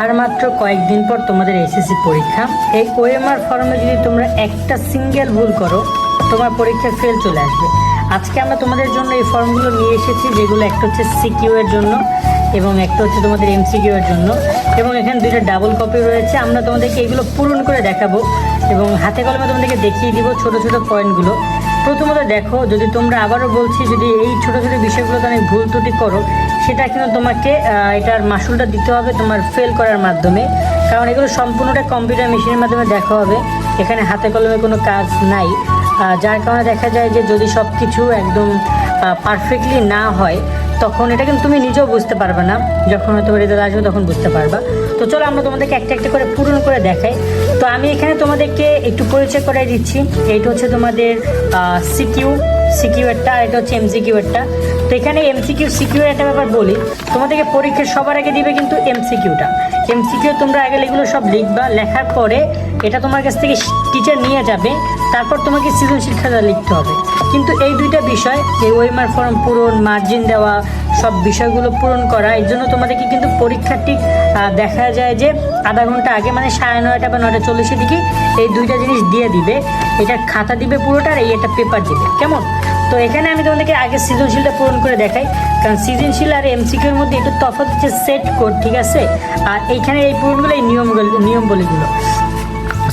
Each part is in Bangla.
আর মাত্র কয়েকদিন পর তোমাদের এসএসসি পরীক্ষা। এই ওএমআর ফর্মে যদি তোমরা একটা সিঙ্গেল ভুল করো, তোমার পরীক্ষায় ফেল চলে আসবে। আজকে আমরা তোমাদের জন্য এই ফর্মগুলো নিয়ে এসেছি, যেগুলো একটা হচ্ছে সিকিউ এর জন্য এবং একটা হচ্ছে তোমাদের এমসিকিউ এর জন্য। এবং এখানে দুইটা ডাবল কপি রয়েছে। আমরা তোমাদেরকে এগুলো পূরণ করে দেখাবো এবং হাতে কলমে তোমাদেরকে দেখিয়ে দিব ছোট ছোট পয়েন্টগুলো প্রথমত দেখো, যদি তোমরা আবারও বলছি, যদি এই ছোট ছোট বিষয়গুলোতে অনেক ভুল ত্রুটি করো, সেটা কিন্তু তোমাকে এটার মাসুলটা দিতে হবে তোমার ফেল করার মাধ্যমে। কারণ এগুলো সম্পূর্ণটা কম্পিউটার মেশিনের মাধ্যমে দেখা হবে। এখানে হাতে কলমে কোনো কাজ নাই। যার কারণে দেখা যায় যে যদি সব কিছু একদম পারফেক্টলি না হয়, তখন এটা কিন্তু তুমি নিজেও বুঝতে পারবে না। যখন হয়তো রেজাল্ট আসবে তখন বুঝতে পারবা। তো চলো আমরা তোমাদেরকে একটা একটা করে পূরণ করে দেখাই। তো আমি এখানে তোমাদেরকে একটু পরিচয় করে দিচ্ছি। এইটা হচ্ছে তোমাদের সিকিউ সিকিউ একটা আর এটা হচ্ছে এমসিকিউ একটা। তো এখানে এমসিকিউ সিকিউর একটা ব্যাপার বলি। তোমাদেরকে পরীক্ষার সবার আগে দিবে কিন্তু এমসিকিউটা। এমসিকিউ তোমরা আগে এগুলো সব লিখবা, লেখার পরে এটা তোমার কাছ থেকে টিচার নিয়ে যাবে, তারপর তোমাকে সৃজনশীল খাতা লিখতে হবে। কিন্তু এই দুইটা বিষয়, এই ওয়েমার ফর্ম পূরণ মার্জিন দেওয়া, সব বিষয়গুলো পূরণ করা, এর জন্য তোমাদেরকে কিন্তু পরীক্ষার ঠিক দেখা যায় যে আধা ঘণ্টা আগে মানে সাড়ে নয়টা বা নয়টা চল্লিশের দিকে এই দুইটা জিনিস দিয়ে দিবে। এটা খাতা দিবে পুরোটা আর এই পেপার দিবে, কেমন? তো এখানে আমি তোমাদেরকে আগে সৃজনশীলটা পূরণ করে দেখাই। কারণ সৃজনশীল আর এমসিকিউর মধ্যে একটু তফাৎ হচ্ছে সেট কোড ঠিক আছে? আর এইখানে এই পূরণগুলো এই নিয়মগুলো, নিয়মবলিগুলো।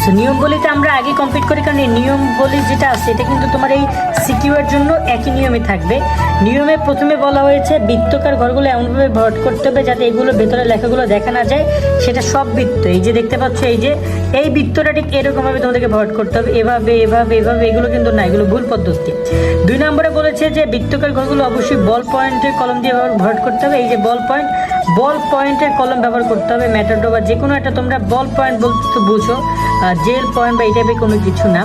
সো নিয়মবলিতে আমরা আগে কমপ্লিট করি, কারণ এই নিয়মবলি যেটা আছে, এটা কিন্তু তোমার এই সিকিউর জন্য একই নিয়মে থাকবে। নিয়মে প্রথমে বলা হয়েছে, বৃত্তকার ঘরগুলো এমনভাবে ভরাট করতে হবে যাতে এগুলো ভেতরে লেখাগুলো দেখা না যায়, সেটা সব বৃত্ত। এই যে দেখতে পাচ্ছ, এই যে, এই বৃত্তটা ঠিক এরকমভাবে তোমাদেরকে ভরাট করতে হবে। এভাবে এভাবে এভাবে, এগুলো কিন্তু না, এগুলো ভুল পদ্ধতি। দুই নম্বরে বলেছে যে, বৃত্তকার ঘরগুলো অবশ্যই বল পয়েন্টের কলম দিয়ে ভরাট করতে হবে। এই যে বল পয়েন্ট বল পয়েন্টের কলম ব্যবহার করতে হবে ম্যাটাডো বা যে কোনো একটা তোমরা বল পয়েন্ট বলতে তো বুঝো জেল পয়েন্ট বা এই টাইপের কোনো কিছু না।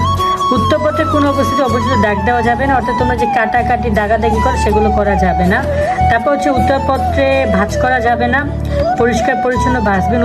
উত্তরপত্রে কোনো অবস্থিতি অবশ্যই দাগ দেওয়া যাবে না, অর্থাৎ তোমরা যে কাটাকাটি দাগাদাগি করো সেগুলো করা যাবে না। তারপর হচ্ছে উত্তরপত্রে ভাঁজ করা যাবে না, পরিষ্কার, পরিচ্ছন্ন ভাসবেন